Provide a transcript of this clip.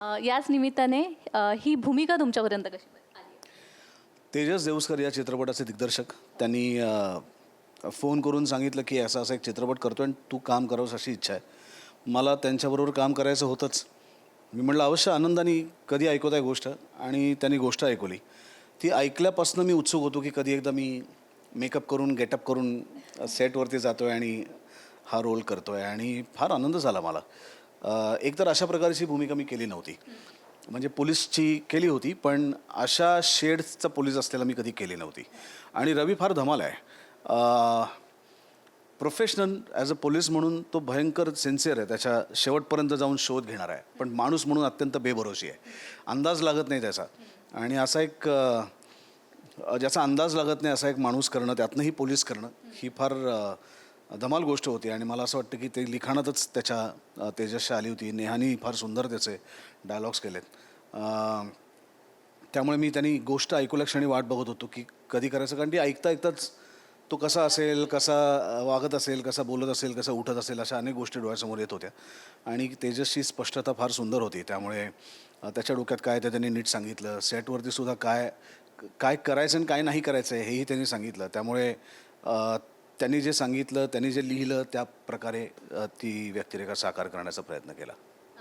याच निमित्ताने ही भूमिका तुमच्यापर्यंत कशी तेजस देवस्कर या चित्रपटाचे दिग्दर्शक. त्यांनी फोन करून सांगितलं की असा असा एक चित्रपट करतो आणि तू काम करावंस अशी इच्छा आहे. मला त्यांच्याबरोबर काम करायचं होतंच. मी म्हटलं अवश्य आनंदाने कधी ऐकवत आहे गोष्ट. आणि त्यांनी गोष्ट ऐकवली. ती ऐकल्यापासून मी उत्सुक होतो की कधी एकदा मी मेकअप करून गेटअप करून सेटवरती जातो आहे आणि हा रोल करतो आहे आणि फार आनंद झाला मला. एकतर अशा प्रकारची भूमिका मी केली नव्हती. म्हणजे पोलीसची केली होती पण अशा शेड्सचा पोलीस असलेला मी कधी केली नव्हती. आणि रवी फार धमाल आहे. प्रोफेशनल ॲज अ पोलीस म्हणून तो भयंकर सिन्सिअर आहे. त्याच्या शेवटपर्यंत जाऊन शोध घेणार आहे. पण माणूस म्हणून अत्यंत बेभरोशी आहे. अंदाज लागत नाही त्याचा. आणि असा एक ज्याचा अंदाज लागत नाही असा एक माणूस करणं त्यातनंही पोलीस करणं ही फार धमाल गोष्ट होती आणि मला असं वाटतं की ते लिखाणातच त्याच्या अ, आली होती. नेहानी फार सुंदर त्याचे डायलॉग्स केलेत. त्यामुळे मी त्यांनी गोष्ट ऐकूल्या क्षणी वाट बघत होतो की कधी करायचं. कारण ती ऐकता ऐकताच तो कसा असेल कसा वागत असेल कसा बोलत असेल कसा उठत असेल अशा अनेक गोष्टी डोळ्यासमोर येत होत्या. आणि तेजसची स्पष्टता फार सुंदर होती. त्यामुळे त्याच्या डोक्यात काय ते त्यांनी नीट सांगितलं. सेटवरती सुद्धा काय काय करायचं आणि काय नाही करायचं आहे हेही त्यांनी सांगितलं. त्यामुळे त्यांनी जे सांगितलं त्यांनी जे लिहिलं त्या प्रकारे ती व्यक्तिरेखा साकार करण्याचा प्रयत्न केला.